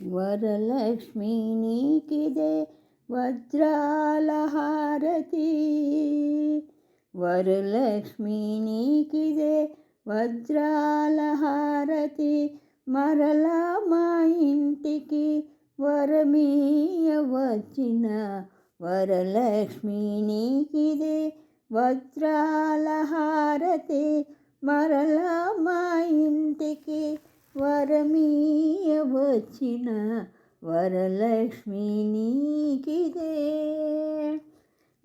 వరలక్ష్మి నీకిదే వజ్రాల హారతి వరలక్ష్మి నీకిదే వజ్రాల మరలా మా ఇంటికి వరమీయ వచ్చిన వరలక్ష్మి నీకిదే వజ్రాల మరలా మా ఇంటికి వరమీయ వచ్చిన వరలక్ష్మి నీకిదే.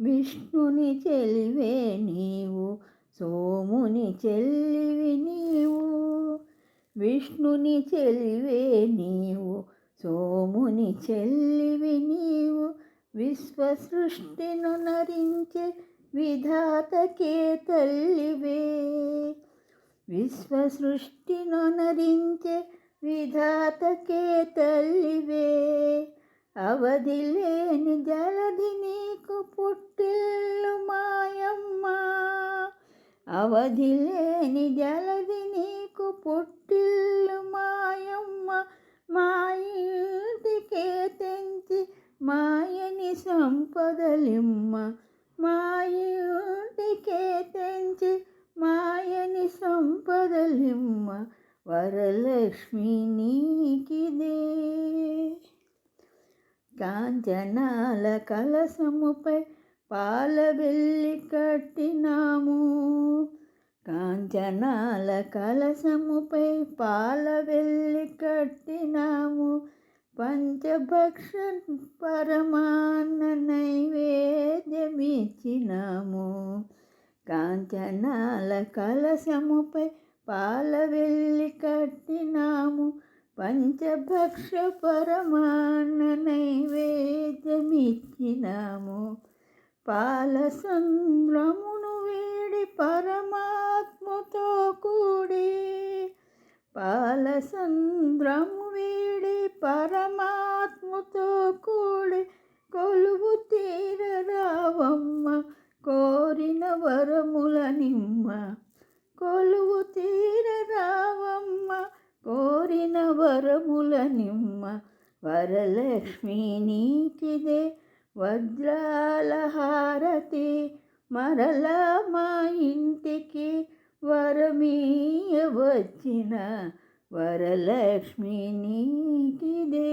విష్ణుని చెలివే నీవు సోముని చెల్లివి నీవు. విష్ణుని చెలివే నీవు సోముని చెల్లివి నీవు. విశ్వసృష్టిను నరించే విధాతకే తల్లివే విశ్వసృష్టిను నరించే విధాతకే తల్లివే అవధి లేని జలధి నీకు పుట్టిల్లు మాయమ్మ అవధి లేని జలధి నీకు పుట్టిల్లు మాయమ్మ మా ఇంటికే తెంచి మాయని సంపదలిమ్మ మా ఇంటికే తెంచి వరలక్ష్మి నీకిదే. కాంచనాల కలసముపై పాల వెళ్ళి కట్టినాము. కాంచనాల కలసముపై పాల వెళ్ళి కట్టినాము. పంచభక్ష పరమాన్న నైవేద్యమిచ్చినాము. కాంచనాల కలసముపై పాల వెళ్ళి కట్టినాము. పంచభక్ష పరమాన్న నైవేద్యమిచ్చినాము. పాల సంద్రమును వేడి పరమాత్మతో కూడి పాల సంద్రము వేడి పరమాత్మతో కూడి కొలువు తీరరావమ్మ కోరిన వరముల నిమ్మ కొలువు తీర రావమ్మ కోరిన వరముల నిమ్మ వరలక్ష్మి నీకిదే వజ్రాల హారతి మరలా మా ఇంటికి వరమీయ వచ్చిన. వరలక్ష్మి నీకిదే